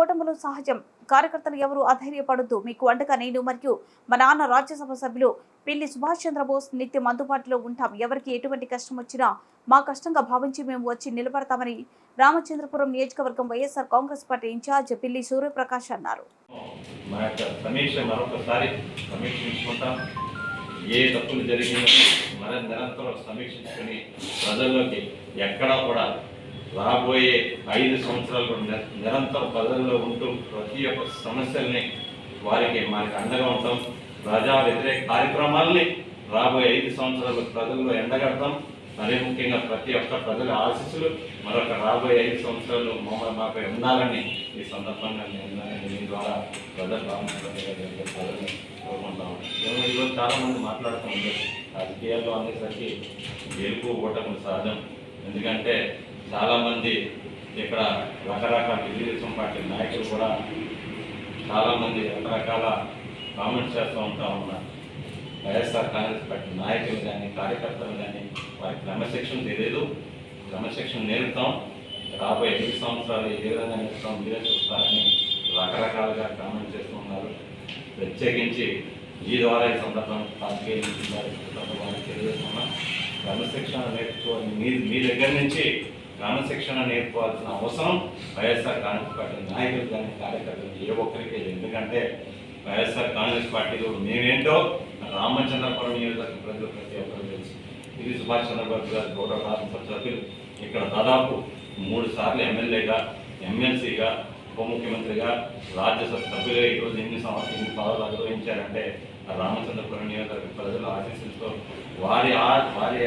ఓటములు సహజం. కార్యకర్తలు ఎవరు అధైర్యపడొద్దు. మీకు అండగా నేను మరియు మా నాన్న రాజ్యసభ సభ్యులు పిల్లి సుభాష్ చంద్రబోస్ నిత్యం అందుబాటులో ఉంటాం. ఎవరికి ఎటువంటి కష్టం వచ్చినా మా కష్టంగా భావించి మేము వచ్చి నిలబడతామని రామచంద్రపురం నియోజకవర్గం వైఎస్ఆర్ కాంగ్రెస్ పార్టీ ఇన్ఛార్జ్ పిల్లి సూర్యప్రకాష్ అన్నారు. ఏ తప్పులు జరిగిందో మన నిరంతరం సమీక్షించుకొని ప్రజల్లోకి ఎక్కడా కూడా రాబోయే ఐదు సంవత్సరాలు నిర- నిరంతరం ప్రజల్లో ఉంటూ ప్రతి ఒక్క సమస్యల్ని వారికి మనకి అండగా ఉంటాం. ప్రజా వ్యతిరేక కార్యక్రమాల్ని రాబోయే ఐదు సంవత్సరాలు ప్రజల్లో ఎండగడతాం. మరీ ముఖ్యంగా ప్రతి ఒక్క ప్రజల ఆశీస్సులు మరొక రాబోయే ఐదు సంవత్సరాలు మమ్మల్ని మాపై ఉండాలని ఈ సందర్భంగా నేను మీ ద్వారా ప్రజలు రామచంద్ర కోరుకుంటాము మేము ఈరోజు చాలామంది మాట్లాడుతూ ఉంటారు. రాజకీయాల్లో అనేసరికి గెలుపు ఓటములు సహజం ఎందుకంటే చాలామంది ఇక్కడ రకరకాల తెలుగుదేశం పార్టీ నాయకులు కూడా చాలామంది రకరకాల కామెంట్స్ చేస్తూ ఉంటా ఉన్నారు. వైఎస్ఆర్ కాంగ్రెస్ పార్టీ నాయకులు కానీ కార్యకర్తలు కానీ వారి క్రమశిక్షణ తెలియదు క్రమశిక్షణ నేర్పుతాం. రాబోయే ఐదు సంవత్సరాలు ఏ విధంగా నేర్పుతాం మీరే చూస్తారని రకరకాలుగా కామెంట్ చేస్తున్నారు ప్రత్యేకించి ఈ ద్వారా ఈ సందర్భం రాజకీయ వారికి తెలియజేస్తున్నాం. క్రమశిక్షణ నేర్చుకోవాలి. మీ మీ దగ్గర నుంచి క్రమశిక్షణ నేర్చుకోవాల్సిన అవసరం వైఎస్ఆర్ కాంగ్రెస్ పార్టీ నాయకులు కానీ కార్యకర్తలు ఏ ఒక్కరికి ఎందుకంటే వైఎస్ఆర్ కాంగ్రెస్ పార్టీలో మేమేంటో రామచంద్రపురం నియోజకవర్గ ప్రజలు ప్రతి ఒక్కరు తెలుసు. ఇది సుభాష్ చంద్రబాబు గారు గౌరవ రాష్ట్ర సభ్యులు. ఇక్కడ దాదాపు మూడు సార్లు ఎమ్మెల్యేగా ఎమ్మెల్సీగా ఉప ముఖ్యమంత్రిగా రాజ్యసభ సభ్యులుగా ఈరోజు ఎన్ని సంవత్సరం ఎన్ని పదవులు నిర్వహించారంటే రామచంద్రపురం నియోజకవర్గ ప్రజలు ఆశీస్సులతో వారి ఆ వారి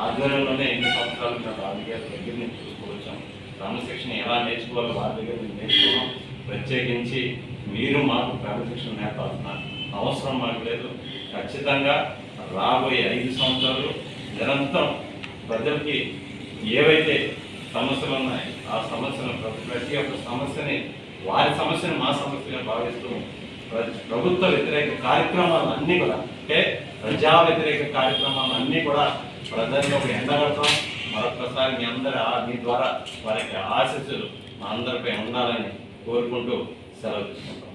ఆధ్వర్యంలోనే ఎన్ని సంవత్సరాలు మేము రాజకీయాల దగ్గర నుంచి చూసుకోవచ్చాం. క్రమశిక్షణ ఎలా నేర్చుకోవాలో వారి దగ్గర నుంచి నేర్చుకున్నాం ప్రత్యేకించి మీరు మాకు క్రమశిక్షణ నేర్పాల్సిన అవసరం మాకు లేదు. ఖచ్చితంగా రాబోయే ఐదు సంవత్సరాలు నిరంతరం ప్రజలకి ఏవైతే సమస్యలు ఉన్నాయి ఆ సమస్యను ప్రతి ఒక్క సమస్యని వారి సమస్యను మా సమస్యగా భావిస్తూ ప్రభుత్వ వ్యతిరేక కార్యక్రమాలు అన్నీ కూడా అంటే ప్రజా వ్యతిరేక కార్యక్రమాలు అన్నీ కూడా ప్రజల్లో ఎండగడతాం మరొకసారి మీ అందరి మీ ద్వారా వారికి ఆశస్సులు మా అందరిపై ఉండాలని కోరుకుంటూ సెలవు తీసుకుంటాం